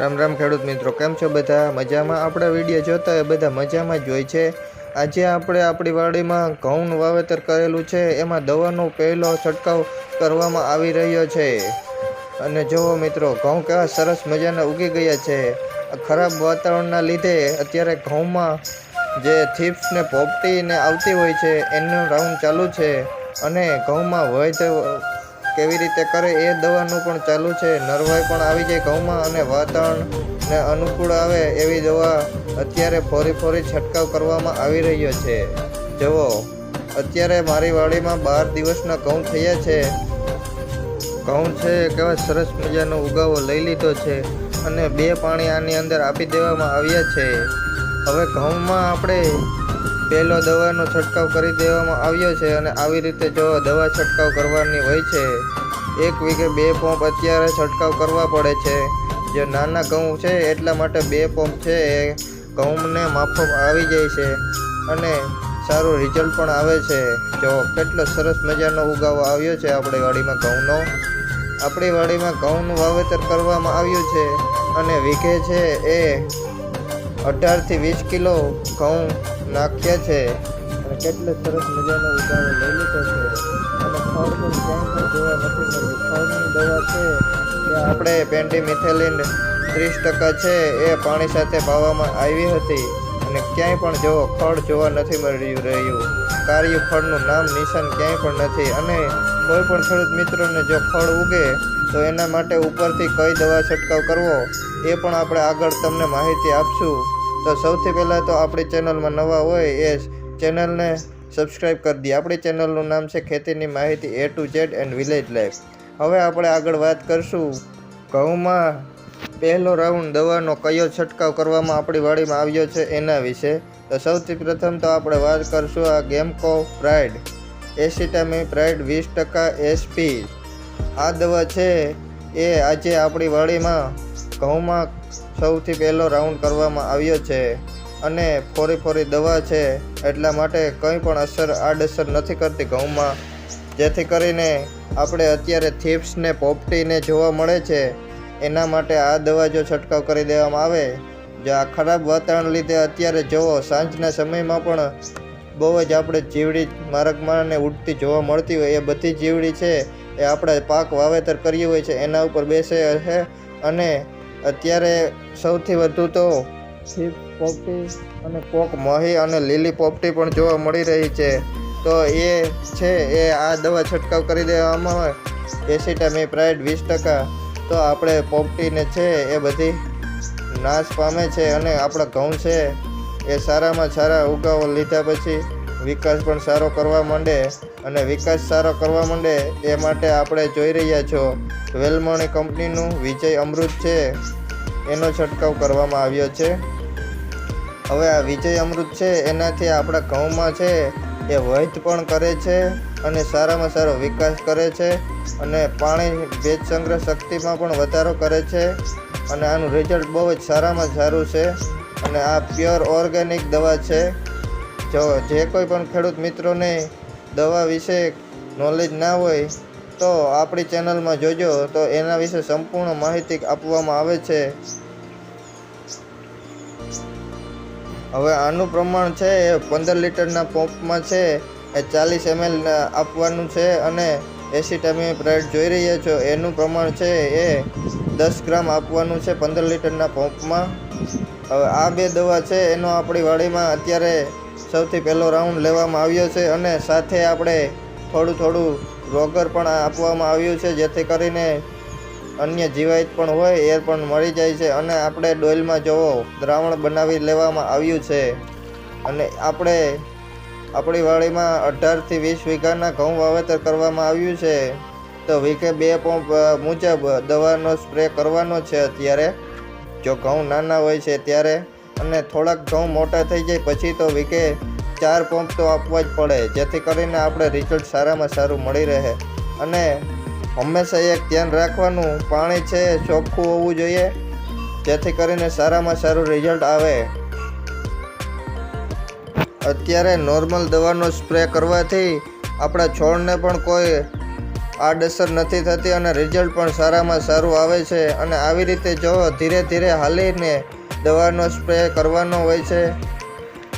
રામ રામ ખેડૂત મિત્રો, કેમ છો બધા? મજામાં? આપણા વીડિયો જોતા હોય બધા મજામાં જ હોય છે. આજે આપણે આપણી વાડીમાં ઘઉંનું વાવેતર કરેલું છે. એમાં દવાનો પહેલો છંટકાવ કરવામાં આવી રહ્યો છે. અને જુઓ મિત્રો, ઘઉં કેવા સરસ મજાના ઉગી ગયા છે. ખરાબ વાતાવરણના લીધે અત્યારે ઘઉંમાં જે થીપ્સ ને પોપટીને આવતી હોય છે, એનું રાઉન્ડ ચાલુ છે. અને ઘઉંમાં વધ કેવી રીતે કરે એ દવાનું પણ ચાલુ છે. નરવાઈ પણ આવી જાય ઘઉંમાં અને વાતાવરણને અનુકૂળ આવે એવી દવા અત્યારે ફોરી ફોરી છંટકાવ કરવામાં આવી રહ્યો છે. જુઓ, અત્યારે મારી વાડીમાં બાર દિવસના ઘઉં થયા છે. ઘઉં છે કેવા સરસ મજાનો ઉગાવો લઈ લીધો છે અને બે પાણી આની અંદર આપી દેવામાં આવ્યા છે. હવે ઘઉંમાં આપણે પહેલો દવાનો છંટકાવ કરી દેવામાં આવ્યો છે અને આવી રીતે જો દવા છંટકાવ કરવાની હોય છે, એક વીઘે બે પંપ અત્યારે છંટકાવ કરવા પડે છે. જે નાના ઘઉં છે, એટલા માટે બે પંપ છે, એ ઘઉંને માફક આવી જાય છે અને સારું રિઝલ્ટ પણ આવે છે. જો કેટલો સરસ મજાનો ઉગાવો આવ્યો છે આપણી વાડીમાં ઘઉંનો. આપણી વાડીમાં ઘઉંનું વાવેતર કરવામાં આવ્યું છે અને વીઘે છે એ અઢારથી વીસ કિલો ઘઉં નાખ્યા છે. અને કેટલો સરસ મજાનો ઉગાવો લઈ લીધો છે. અને ફળનું ક્યાંય પણ જોવા નથી મળ્યું. ફળની દવા છે. એ આપણે પેન્ડી મિથેલિન ત્રીસ ટકા છે. એ પાણી સાથે પાવામાં આવી હતી. અને ક્યાંય પણ જોવો ફળ જોવા નથી મળી રહ્યું. કાર્ય ફળનું નામ નિશાન ક્યાંય પણ નથી. અને કોઈ પણ ખેડૂત મિત્રોને જો ફળ ઉગે તો એના માટે ઉપરથી કઈ દવા છંટકાવ કરવો એ પણ આપણે આગળ તમને માહિતી આપશું. તો સૌથી પહેલાં તો આપણી ચેનલમાં નવા હોય એ ચેનલને સબસ્ક્રાઈબ કરી દઈએ. આપણી ચેનલનું નામ છે ખેતીની માહિતી A to Z and village life હવે આપણે આગળ વાત કરશું. ઘઉંમાં પહેલો રાઉન્ડ દવાનો કયો છંટકાવ કરવામાં આપણી વાડીમાં આવ્યો છે એના વિશે. તો સૌથી પ્રથમ તો આપણે વાત કરશું આ ગેમકો પ્રાઇડ એસિટામી પ્રાઇડ વીસ ટકા એસપી આ દવા છે એ આજે આપણી વાડીમાં ઘઉંમાં સૌથી પહેલો રાઉન્ડ કરવામાં આવ્યો છે અને ફોરી ફોરી દવા છે એટલા માટે કંઈ પણ અસર આડઅસર નથી કરતી ઘઉંમાં. જેથી કરીને આપણે અત્યારે થીપ્સને પોપટીને જોવા મળે છે. એના માટે આ દવા જો છંટકાવ કરી દેવામાં આવે, જો આ ખરાબ વાતાવરણ લીધે અત્યારે જુઓ સાંજના સમયમાં પણ બહુ જ આપણે જીવડી માર્ગમાં ઉડતી જોવા મળતી હોય, એ બધી જીવડી છે એ આપણે પાક વાવેતર કર્યું હોય છે, એના ઉપર બેસે છે અને અત્યારે સૌથી વધુ તો છીપ પોપટી અને કોક મહી અને લીલી પોપટી પણ જોવા મળી રહી છે. તો એ છે એ આ દવા છંટકાવ કરી દેવામાં આવે. એસિટામી પ્રાઇડ વીસ ટકા. તો આપણે પોપટીને છે એ બધી નાશ પામે છે અને આપણા ઘઉં છે એ સારામાં સારા ઉગાવો લીધા પછી વિકાસ પણ સારો કરવા માંડે. અને વિકાસ સારો કરવા માંડે એ માટે આપણે જોઈ રહ્યા છો. વેલમણી કંપનીનું વિજય અમૃત છે, એનો છંટકાવ કરવામાં આવ્યો છે. હવે આ વિજય અમૃત છે, એનાથી આપણા ઘઉંમાં છે, એ વૈધ પણ કરે છે અને સારામાં સારો વિકાસ કરે છે અને પાણી ભેજ સંગ્રહ શક્તિમાં પણ વધારો કરે છે અને આનું રિઝલ્ટ બહુ જ સારામાં સારું છે અને આ પ્યોર ઓર્ગેનિક દવા છે. જો જે કોઈ પણ ખેડૂત મિત્રોને દવા વિશે નોલેજ ના હોય તો આપણી ચેનલમાં જોજો તો એના વિશે સંપૂર્ણ માહિતી આપવામાં આવે છે. હવે આનું પ્રમાણ છે એ પંદર લીટરના પંપમાં છે, એ ચાલીસ એમએલ આપવાનું છે અને એસી તમે પ્રાઇડ જોઈ રહ્યા છો, એનું પ્રમાણ છે એ દસ ગ્રામ આપવાનું છે પંદર લીટરના પંપમાં. હવે આ બે દવા છે, એનો આપણી વાડીમાં અત્યારે સૌથી પહેલો રાઉન્ડ લેવામાં આવ્યો છે અને સાથે આપણે થોડું થોડું રોગર પણ આપવામાં આવ્યું છે, જેથી કરીને અન્ય જીવાત પણ હોય, એ પણ મળી જાય છે. અને આપણે ડોઇલમાં જવો, દ્રાવણ બનાવી લેવામાં આવ્યું છે. અને આપણે, આપણી વાડીમાં અઢારથી વીસ વીઘાના ઘઉં વાવેતર કરવામાં આવ્યું છે. તો વીઘે બે પંપ મુજબ દવાનો સ્પ્રે કરવાનો છે અત્યારે. જો ઘઉં નાના હોય છે ત્યારે. અને થોડાક ઘઉં મોટા થઈ જાય, પછી તો વીઘે ચાર પંપ તો આપવા જ પડે. જેથી કરીને આપણે રિઝલ્ટ સારામાં સારું મળી રહે. અને હંમેશા એક ધ્યાન રાખવાનું, પાણી છે, ચોખ્ખું હોવું જોઈએ. જેથી કરીને સારામાં સારું રિઝલ્ટ આવે. અત્યારે નોર્મલ દવાનો સ્પ્રે કરવાથી આપણા છોડને પણ કોઈ આડઅસર નથી થતી અને રિઝલ્ટ પણ સારામાં સારું આવે છે. અને આવી રીતે જો ધીરે ધીરે હાલીને દવાનો સ્પ્રે કરવાનો હોય છે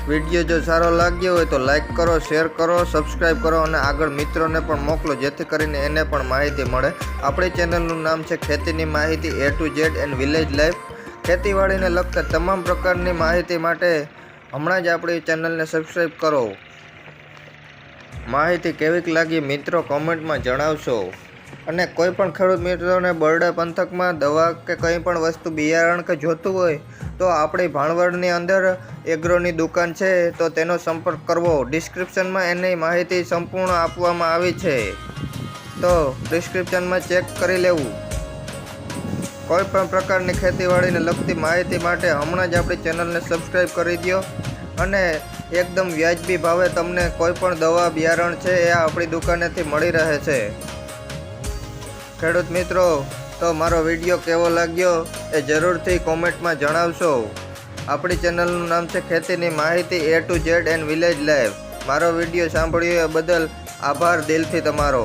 વીડિયો જો સારો લાગ્યો હોય તો લાઈક કરો શેર કરો સબસ્ક્રાઈબ કરો અને આગળ મિત્રોને પણ મોકલો, જેથી કરીને એને પણ માહિતી મળે. આપણી ચેનલનું નામ છે ખેતીની માહિતી A to Z and village life ખેતીવાડીને લગતા તમામ પ્રકારની માહિતી માટે હમણાં જ આપણી ચેનલને સબસ્ક્રાઈબ કરો. માહિતી કેવીક લાગી મિત્રો કોમેન્ટમાં જણાવશો. અને કોઈ પણ ખેડૂત મિત્રોને બરડા પંથકમાં દવા કે કંઈ પણ વસ્તુ બિયારણ કે જોતું હોય, તો આપણી ભાણવડની અંદર એગ્રોની દુકાન છે, તો તેનો સંપર્ક કરવો. ડિસ્ક્રિપ્શનમાં એની માહિતી સંપૂર્ણ આપવામાં આવી છે. તો ડિસ્ક્રિપ્શનમાં ચેક કરી લેવું. કોઈ પણ પ્રકારની ખેતીવાડીને લગતી માહિતી માટે હમણાં જ આપણી ચેનલને સબસ્ક્રાઈબ કરી દો અને એકદમ વ્યાજબી ભાવે તમને કોઈ પણ દવા, બિયારણ છે એ આપણી દુકાનેથી મળી રહે છે. ખેડૂત મિત્રો, તો મારો વીડિયો કેવો લાગ્યો એ જરૂરથી કોમેન્ટમાં જણાવશો. આપણી ચેનલનું નામ છે ખેતીની માહિતી A to Z and village life મારો વીડિયો સાંભળ્યો એ બદલ આભાર દિલથી તમારો.